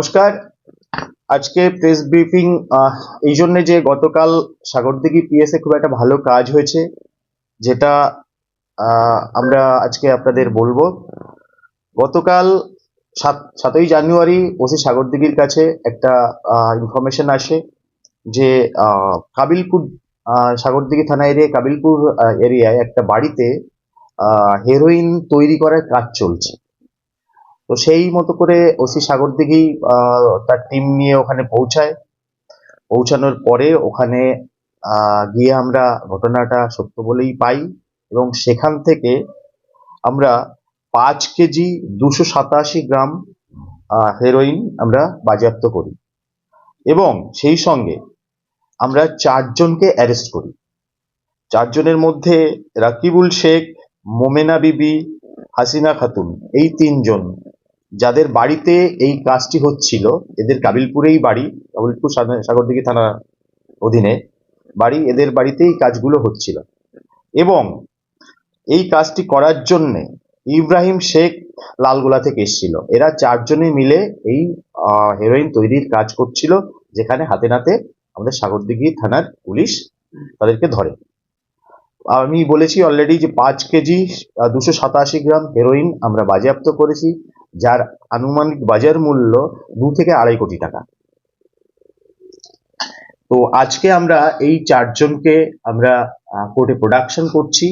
নমস্কার। আজকে press briefing এই জন্য যে গতকাল সাগরদিঘি পিএসএ খুব একটা ভালো কাজ হয়েছে, যেটা আমরা আজকে আপনাদের বলব। গতকাল সাত, সাতই জানুয়ারি ওসি সাগরদিঘির কাছে একটা ইনফরমেশন আসে যে কাবিলপুর সাগরদিঘি থানা এরিয়ায় কাবিলপুর এরিয়ায় একটা বাড়িতে হেরোইন তৈরি করার কাজ চলছে। তো সেই মতো করে ওসি সাগরদিঘি আহ, তার টিম নিয়ে ওখানে পৌঁছায়। পৌঁছানোর পরে ওখানে গিয়ে আমরা ঘটনাটা সত্য বলেই পাই এবং সেখান থেকে আমরা পাঁচ কেজি দুশো সাতাশি গ্রাম হেরোইন আমরা বাজেয়াপ্ত করি এবং সেই সঙ্গে আমরা চারজনকে অ্যারেস্ট করি। চারজনের মধ্যে রাকিবুল শেখ মোমেনা বিবি হাসিনা খাতুন এই তিনজন যাদের বাড়িতে এই কাজটি হচ্ছিল, এদের কাবিলপুরেই বাড়ি, কাবিলপুর সাগর- সাগরদিঘি থানা অধীনে বাড়ি, এদের বাড়িতে এই কাজগুলো হচ্ছিল। এবং এই কাজটি করার জন্য ইব্রাহিম শেখ লালগোলা থেকে এসেছিল। এরা চারজনে মিলে এই হেরোইন তৈরির কাজ করছিল, যেখানে হাতে নাতে আমাদের সাগরদিঘি থানার পুলিশ তাদেরকে ধরে। আমি বলেছি অলরেডি যে পাঁচ কেজি দুশো সাতাশি গ্রাম হেরোইন আমরা বাজেয়াপ্ত করেছি। যার আনুমানিক বাজার মূল্য দু থেকে আড়াই কোটি টাকা। তো আজকে আমরা এই চারজনকে আমরা কোর্টে প্রোডাকশন করছি।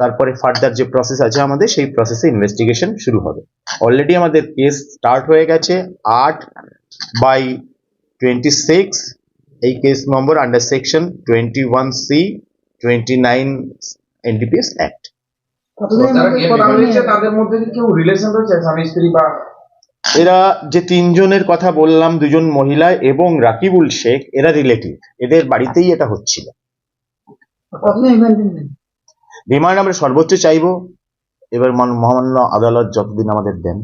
তারপরে ফার্দার যে প্রসেস আছে আমাদের, সেই প্রসেসে ইনভেস্টিগেশন শুরু হবে। অলরেডি আমাদের কেস স্টার্ট হয়ে গেছে আট বাই টোয়েন্টি সিক্স এই case number under section twenty one C twenty nine NDPS act তাদের মধ্যে কেউ রিলেশন রয়েছে? স্বামী স্ত্রী বা এরা যে তিনজনের কথা বললাম দুজন মহিলা এবং রাকিবুল শেখ এরা রিলেটিভ এদের বাড়িতেই এটা হচ্ছিল। রিমান্ড আমরা সর্বোচ্চ চাইব। এবার মহামান্য আদালত যতদিন আমাদের দেন।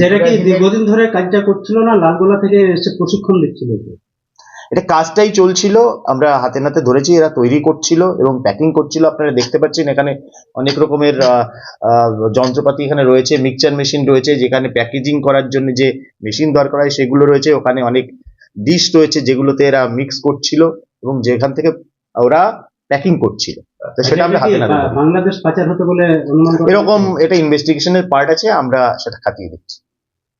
যেটা কি দীর্ঘদিন ধরে কাজটা করছিল না? লালগোলা থেকে এসে প্রশিক্ষণ দিচ্ছিল এটা কাজটাই চলছিল আমরা হাতে নাতে ধরেছি এরা তৈরি করছিল এবং প্যাকিং করছিল। আপনারা দেখতে পাচ্ছেন এখানে অনেক রকমের আহ, আহ, যন্ত্রপাতি এখানে রয়েছে মিক্সচার মেশিন রয়েছে যেখানে প্যাকেজিং করার জন্য যে মেশিন দরকার হয় সেগুলো রয়েছে। ওখানে অনেক ডিশ রয়েছে যেগুলোতে এরা মিক্স করছিল এবং যেখান থেকে ওরা প্যাকিং করছিল। তো সেটা আমরা হাতে নাতে বাংলাদেশ পাচার হতে বলে এরকম এটা ইনভেস্টিগেশনের পার্ট আছে আমরা সেটা খাতিয়ে দিচ্ছি